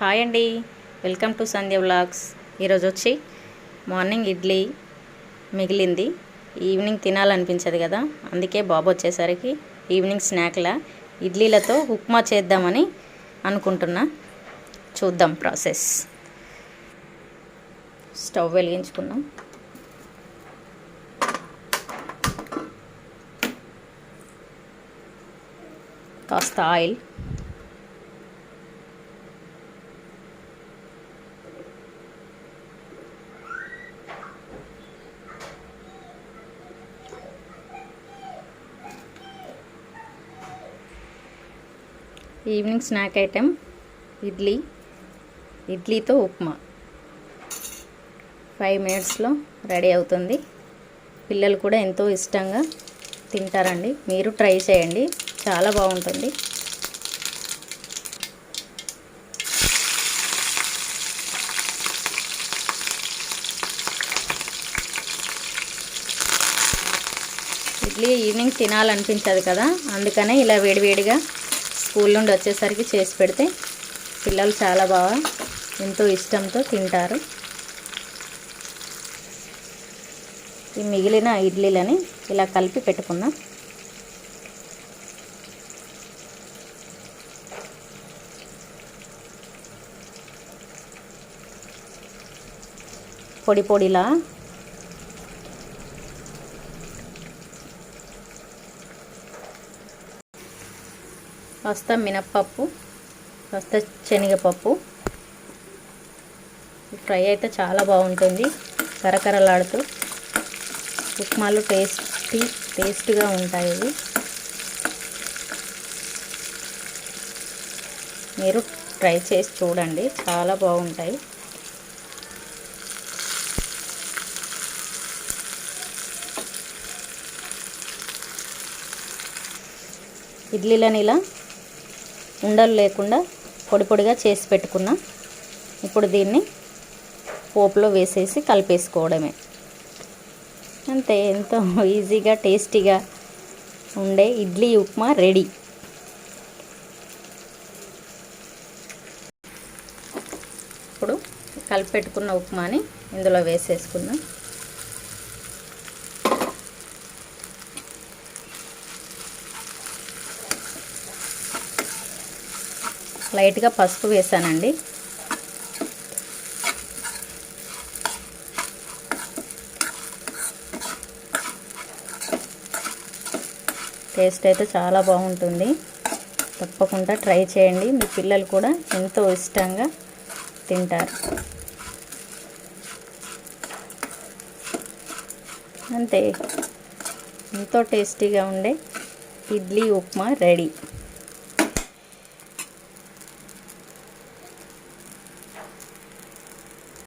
Hi అండి. Welcome to Sandhya vlogs. ఈరోజు వచ్చి మార్నింగ్ ఇడ్లీ మిగిలింది. ఈవినింగ్ తినాలనిపించదు కదా. అందుకే బాబు వచ్చేసరికి ఈవినింగ్ స్నాక్లా ఇడ్లీలతో ఉప్మా చేద్దామని అనుకుంటున్నా. చూద్దాం ప్రాసెస్. స్టవ్ వెలిగించుకున్నాం కాస్త oil. Evening snack item idli ఇడ్లీతో upma. Five మినిట్స్లో రెడీ అవుతుంది. పిల్లలు కూడా ఎంతో ఇష్టంగా తింటారండి. మీరు ట్రై చేయండి. చాలా బాగుంటుంది. ఇడ్లీ ఈవినింగ్ తినాలనిపించదు కదా. అందుకనే ఇలా వేడివేడిగా స్కూల్ నుండి వచ్చేసరికి చేసి పెడితే పిల్లలు చాలా బాగా ఎంతో ఇష్టంతో తింటారు. ఈ మిగిలిన ఇడ్లీలని ఇలా కలిపి పెట్టుకుందాం. పొడి పొడిలా కాస్త మినప్పప్పు కాస్త శనగపప్పు. ఫ్రై అయితే చాలా బాగుంటుంది కరకరలాడుతూ. ఉప్మాలు టేస్టీ టేస్ట్గా ఉంటాయి ఇవి. మీరు ట్రై చేసి చూడండి చాలా బాగుంటాయి. ఇడ్లీలని ఇలా ఉండలు లేకుండా పొడి పొడిగా చేసి పెట్టుకున్నా. ఇప్పుడు దీన్ని పోపులో వేసేసి కలిపేసుకోవడమే. అంతే ఎంతో ఈజీగా టేస్టీగా ఉండే ఇడ్లీ ఉప్మా రెడీ. ఇప్పుడు కలిపి పెట్టుకున్న ఉప్మాని ఇందులో వేసేసుకుందాం. లైట్గా పసుపు వేసానండి. టేస్ట్ అయితే చాలా బాగుంటుంది. తప్పకుండా ట్రై చేయండి. మీ పిల్లలు కూడా ఎంతో ఇష్టంగా తింటారు. అంతే. ఎంతో టేస్టీగా ఉండే ఇడ్లీ ఉప్మా రెడీ.